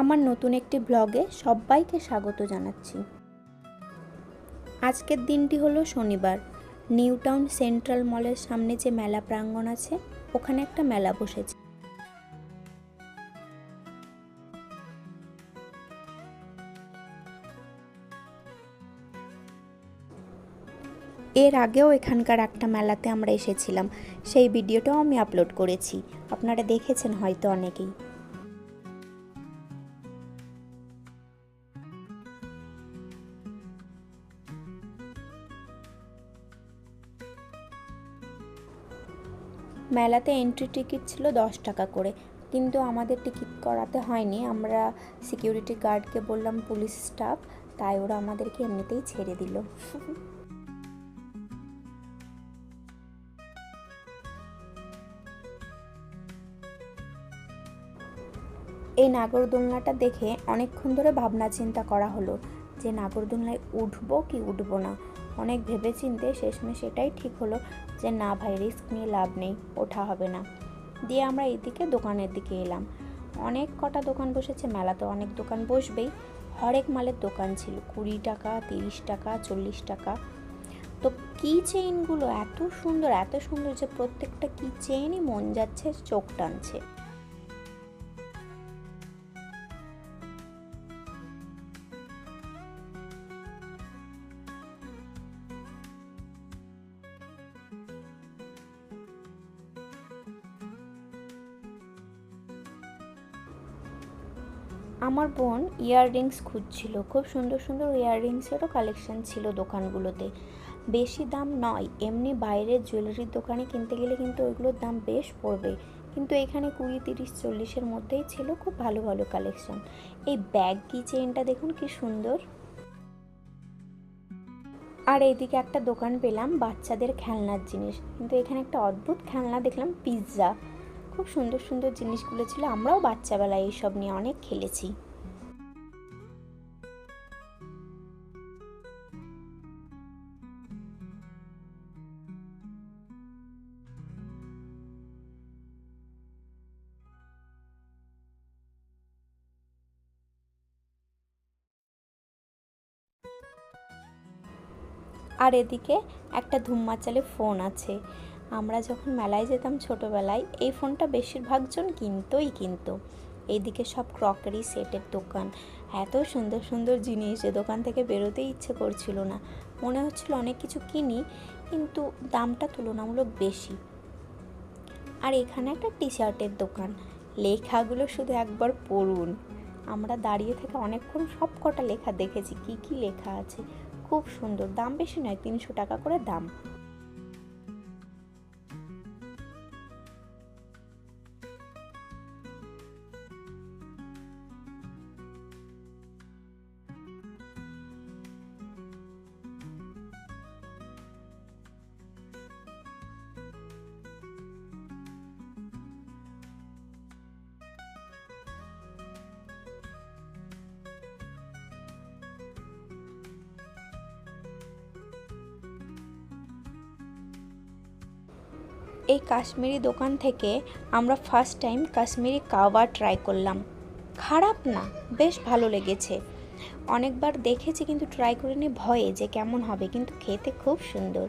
আমার নতুন একটি ব্লগে সবাইকে স্বাগত জানাচ্ছি। আজকের দিনটি হলো শনিবার। নিউ টাউন সেন্ট্রাল মলের সামনে যে মেলা প্রাঙ্গণ আছে, ওখানে একটা মেলা বসেছে। এর আগেও এখানকার একটা মেলাতে আমরা এসেছিলাম। সেই ভিডিওটাও আমি আপলোড করেছি। আপনারা দেখেছেন হয়তো অনেকেই। মেলাতে এন্ট্রি টিকিট ছিল দশ টাকা করে। কিন্তু আমাদের টিকিট করাতে হয়নি। আমরা সিকিউরিটি গার্ডকে বললাম, পুলিশ স্টাফ তাই ওরা আমাদেরকে এমনিতেই ছেড়ে দিল। এই নাগরদোলনাটা দেখে অনেকক্ষণ ধরে ভাবনা চিন্তা করা হলো যে, নাগরদোলনায় উঠবো কি উঠবো না? অনেক ভেবে চিনতে শেষমেশ এটাই ঠিক হলো। যে না ভাই, রিস্ক নিয়ে লাভ নেই, ওঠা হবে না। দিয়ে আমরা এদিকে দোকানের দিকে এলাম। অনেক কটা দোকান বসেছে, মেলাতে অনেক দোকান বসবেই। হরেক মালের দোকান ছিল, কুড়ি টাকা, তিরিশ টাকা, চল্লিশ টাকা। তো কি চেইনগুলো এত সুন্দর এত সুন্দর যে প্রত্যেকটা কি চেইনই মন যাচ্ছে, চোখ টানছে। আমার বোন ইয়াররিংস খুঁজছিল। খুব সুন্দর সুন্দর ইয়াররিংসেরও কালেকশন ছিল দোকানগুলোতে। বেশি দাম নয়, এমনি বাইরের জুয়েলারির দোকানে কিনতে গেলে কিন্তু ওইগুলোর দাম বেশ পড়বে। কিন্তু এখানে কুড়ি, তিরিশ, চল্লিশের মধ্যেই ছিল খুব ভালো ভালো কালেকশন এই ব্যাগ কি চেনটা দেখুন কি সুন্দর। আর এইদিকে একটা দোকান পেলাম, বাচ্চাদের খেলনার জিনিস। কিন্তু এখানে একটা অদ্ভুত খেলনা দেখলাম পিৎজা খুব সুন্দর সুন্দর জিনিসগুলো ছিল। আমরাও বাচ্চাবেলায় এইসব নিয়ে অনেক খেলেছি। আর এদিকে একটা ধুম্মাচালে ফোন আছে। আমরা যখন মেলায় যেতাম ছোটোবেলায়, এই ফোনটা বেশিরভাগ জন কিনতোই কিনতো। এইদিকে সব ক্রকারি সেটের দোকান। এত সুন্দর সুন্দর জিনিস যে দোকান থেকে বেরোতেই ইচ্ছে করছিল না। মনে হচ্ছিল অনেক কিছু কিনি, কিন্তু দামটা তুলনামূলক বেশি। আর এখানে একটা টি শার্টের দোকান। লেখাগুলো শুধু একবার পড়ুন। আমরা দাঁড়িয়ে থেকে অনেকক্ষণ সব কটা লেখা দেখেছি। কি কি লেখা আছে? খুব সুন্দর। দাম বেশি নয়, তিনশো টাকা করে দাম। এই কাশ্মীরি দোকান থেকে আমরা first time Kashmiri kahwa try করলাম। খারাপ না, বেশ ভালো লেগেছে। অনেকবার দেখেছি কিন্তু ট্রাই করে নিয়ে ভয়ে যে কেমন হবে, কিন্তু খেতে খুব সুন্দর।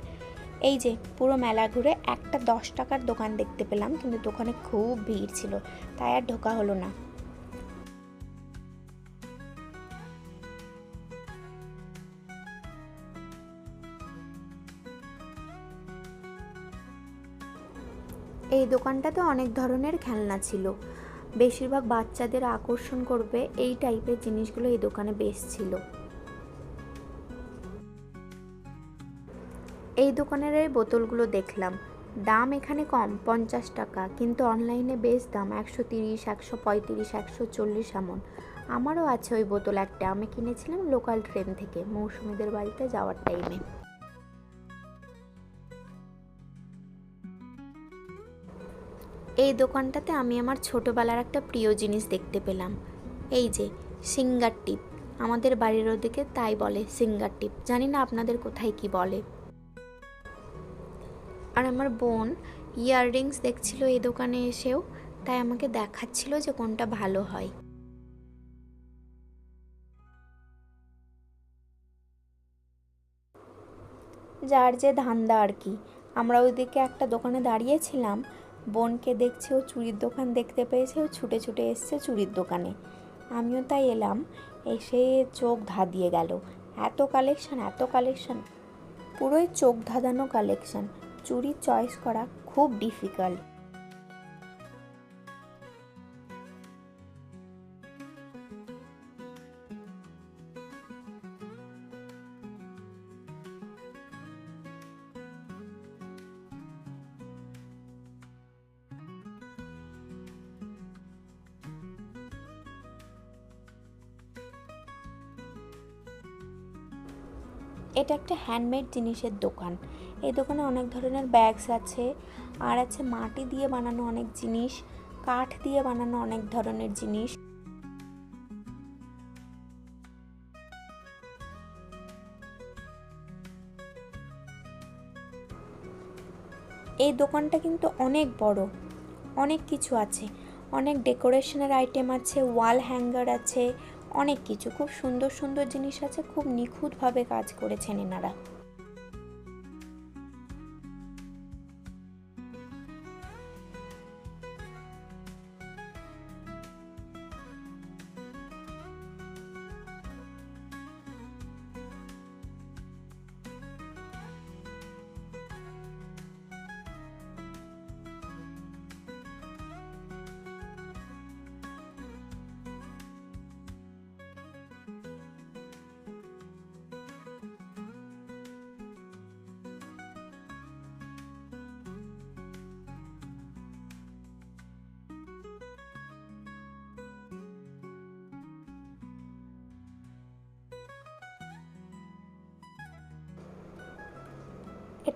এই যে, পুরো মেলা ঘুরে একটা দশ টাকার দোকান দেখতে পেলাম, কিন্তু দোকানে খুব ভিড় ছিল, তাই আর ঢোকা হলো না। এই দোকানটাতে অনেক ধরনের খেলনা ছিল। বেশিরভাগ বাচ্চাদের আকর্ষণ করবে এই টাইপের জিনিসগুলো এই দোকানে বেশ ছিল। এই দোকানের এই বোতলগুলো দেখলাম। দাম এখানে কম, পঞ্চাশ টাকা, কিন্তু অনলাইনে বেশ দাম, একশো তিরিশ, একশো পঁয়ত্রিশ, একশো চল্লিশ এমন। আমারও আছে ওই বোতল একটা, আমি কিনেছিলাম লোকাল ট্রেন থেকে, মৌসুমিদের বাড়িতে যাওয়ার টাইমে। এই দোকানটাতে আমি আমার ছোটোবেলার একটা প্রিয় জিনিস দেখতে পেলাম। এই যে, সিঙ্গার টিপ। আমাদের বাড়ির ওদিকে তাই বলে সিঙ্গার টিপ। জানি না আপনাদের কোথায় কি বলে। আর আমার বোন ইয়াররিংস দেখছিল এই দোকানে এসেও, তাই আমাকে দেখাচ্ছিল যে কোনটা ভালো হয়। যার যে ধান্দা আর কি। আমরা ওইদিকে একটা দোকানে দাঁড়িয়েছিলাম বোনকে দেখছে, ও চুরির দোকান দেখতে পেয়েছে, ও ছুটে ছুটে এসছে চুরির দোকানে। আমিও তাই এলাম, এসে চোখ ধাঁধিয়ে গেল। এত কালেকশন এত কালেকশন পুরোই চোখ ধাঁধানো কালেকশন চুরি চয়েস করা খুব ডিফিকাল্ট এটা একটা হ্যান্ডমেড জিনিসের দোকান। এই দোকানে অনেক ধরনের ব্যাগস আছে, আর আছে মাটি দিয়ে বানানো অনেক জিনিস, কাঠ দিয়ে বানানো অনেক ধরনের জিনিস। এই দোকানটা কিন্তু অনেক বড়, অনেক কিছু আছে, অনেক ডেকোরেশনের আইটেম আছে ওয়াল হ্যাঙ্গার আছে অনেক কিছু। খুব সুন্দর সুন্দর জিনিস আছে খুব নিখুঁতভাবে কাজ করেছেন এনারা।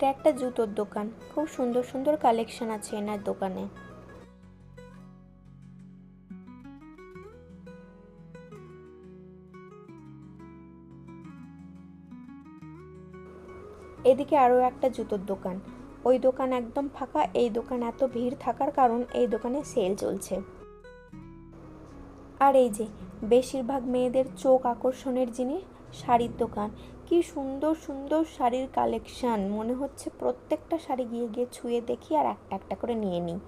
এটা একটা জুতোর দোকান। খুব সুন্দর সুন্দর কালেকশন আছে এনার দোকানে। এদিকে আরও একটা জুতোর দোকান। ওই দোকান একদম ফাঁকা, এই দোকান এত ভিড় থাকার কারণ এই দোকানে সেল চলছে। আর এই যে, বেশিরভাগ মেয়েদের চোখ আকর্ষণের জিনিস শাড়ির দোকান। কি সুন্দর সুন্দর শাড়ির কালেকশন মনে হচ্ছে প্রত্যেকটা শাড়ি গিয়ে গিয়ে ছুঁয়ে দেখি আর একটা একটা করে নিয়ে নিই।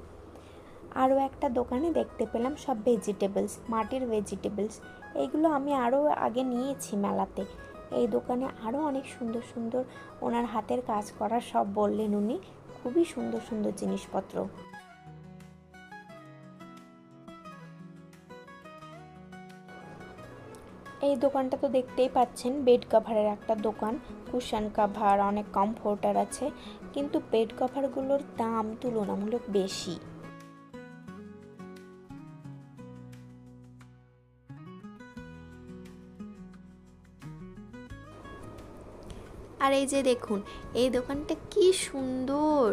আরও একটা দোকানে দেখতে পেলাম সব ভেজিটেবলস মাটির ভেজিটেবলস এইগুলো আমি আরও আগে নিয়েছি মেলাতে। এই দোকানে আরও অনেক সুন্দর সুন্দর ওনার হাতের কাজ করা সব বললেন উনি। খুবই সুন্দর সুন্দর জিনিসপত্র। এই দোকানটা তো দেখতেই পাচ্ছেন বেড কভারের একটা দোকান কুশন কাভার অনেক কমফোর্টার আছে, কিন্তু বেড কভারগুলোর দাম তুলনামূলক বেশি। আর এই যে দেখুন, এই দোকানটা কি সুন্দর,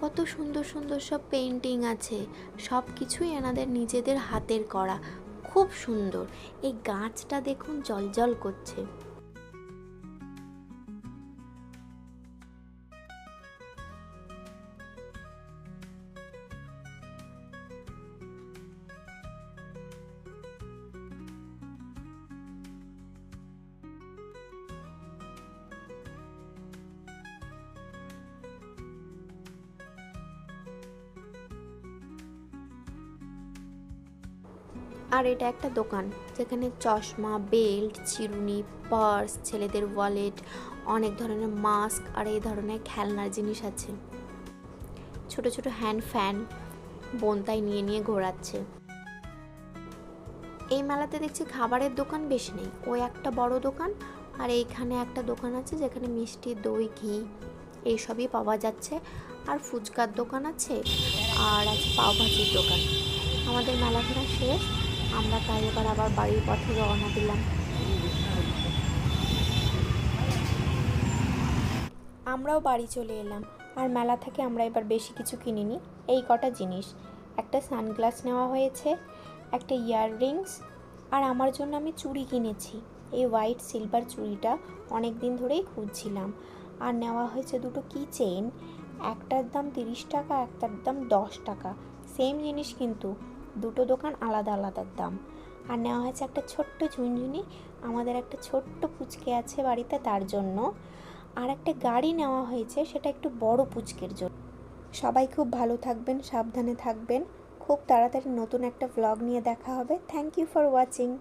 কত সুন্দর সুন্দর সব পেন্টিং আছে সব কিছুই এনাদের নিজেদের হাতের করা। খুব সুন্দর। এই গাছটা দেখুন জলজল করছে। আর এটা একটা দোকান যেখানে চশমা, বেল্ট, চিরুনি, পার্স, ছেলেদের ওয়ালেট, অনেক ধরনের মাস্ক আর এই ধরনের খেলনার জিনিস আছে। ছোট ছোট হ্যান্ড ফ্যান বোনতাই নিয়ে নিয়ে ঘোরাচ্ছে। এই মেলাতে দেখছি খাবারের দোকান বেশি নেই, ওই একটা বড় দোকান আর এইখানে একটা দোকান আছে যেখানে মিষ্টি, দই, ঘি এইসবই পাওয়া যাচ্ছে। আর ফুচকার দোকান আছে আর আছে পাওভাজির দোকান। আমাদের মেলা ঘোরা শেষ। আমরা তাই এবার আবার বাড়ির পথে রওনা দিলাম। আমরাও বাড়ি চলে এলাম, আর মেলা থেকে আমরা এবার বেশি কিছু কিনিনি। এই কটা জিনিস, একটা সানগ্লাস নেওয়া হয়েছে, একটা ইয়াররিংস, আর আমার জন্য আমি চুড়ি কিনেছি। এই হোয়াইট সিলভার চুড়িটা অনেক দিন ধরেই খুঁজছিলাম। আর নেওয়া হয়েছে দুটো কি চেইন একটার দাম তিরিশ টাকা, একটার দাম দশ টাকা। সেম জিনিস কিন্তু দুটো দোকান আলাদা আলাদা দাম। আর নেওয়া হয়েছে একটা ছোট্ট ঝুনঝুনি, আমাদের একটা ছোট্ট পুচকে আছে বাড়িতে তার জন্য। আর একটা গাড়ি নেওয়া হয়েছে, সেটা একটু বড় পুচকের জন্য। সবাই খুব ভালো থাকবেন, সাবধানে থাকবেন। খুব তাড়াতাড়ি নতুন একটা ভ্লগ নিয়ে দেখা হবে। Thank you for watching